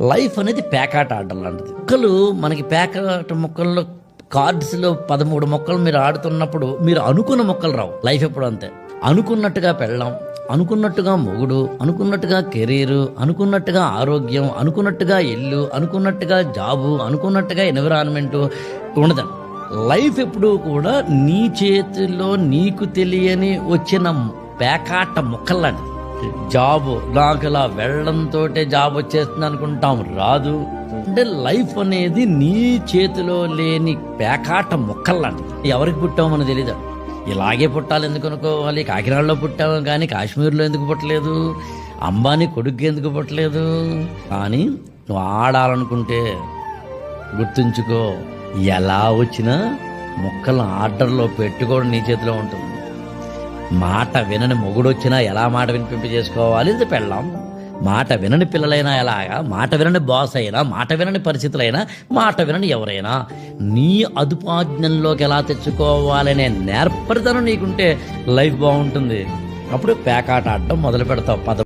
Life అనేది పేకాట ఆడడం లాంటిది. మొక్కలు మనకి పేకాట మొక్కల్లో కార్డ్స్లో పదమూడు మొక్కలు మీరు ఆడుతున్నప్పుడు మీరు అనుకున్న మొక్కలు రావు. లైఫ్ ఎప్పుడు అంతే? అనుకున్నట్టుగా పెళ్ళం అనుకున్నట్టుగా మొగుడు అనుకున్నట్టుగా కెరీరు అనుకున్నట్టుగా ఆరోగ్యం అనుకున్నట్టుగా ఇల్లు అనుకున్నట్టుగా జాబు అనుకున్నట్టుగా ఎన్విరాన్మెంటు ఉండదు. లైఫ్ ఎప్పుడూ కూడా నీ చేతిలో నీకు తెలియని వచ్చిన పేకాట మొక్కలాంటిది జాబ్ నాకు ఇలా వెళ్ళడంతో జాబ్ వచ్చేస్తుంది అనుకుంటాం. రాదు. అంటే లైఫ్ అనేది నీ చేతిలో లేని పేకాట మొక్కల్లాంటిది ఎవరికి పుట్టామో మనకు తెలీదు. ఇలాగే పుట్టాలి ఎందుకు అనుకోవాలి? కాకినాడలో పుట్టాము కానీ కాశ్మీర్లో ఎందుకు పుట్టలేదు? అంబానీ కొడుకు ఎందుకు పుట్టలేదు? కానీ నువ్వు ఆడాలనుకుంటే గుర్తుంచుకో ఎలా వచ్చినా మొక్కలను ఆర్డర్లో పెట్టుకోవడం నీ చేతిలో ఉంటుంది. మాట వినని మొగుడొచ్చినా ఎలా మాట వినిపింప చేసుకోవాలి ఇది పెళ్ళాం? మాట వినని పిల్లలైనా ఎలాగా? మాట వినని బాస్ అయినా? మాట వినని పరిస్థితులైనా? మాట వినని ఎవరైనా? నీ అదుపాజ్ఞంలోకి ఎలా తెచ్చుకోవాలనే నేర్పరితనం నీకుంటే లైఫ్ బాగుంటుంది. అప్పుడు పేకాట ఆడటం మొదలు పెడతావు పద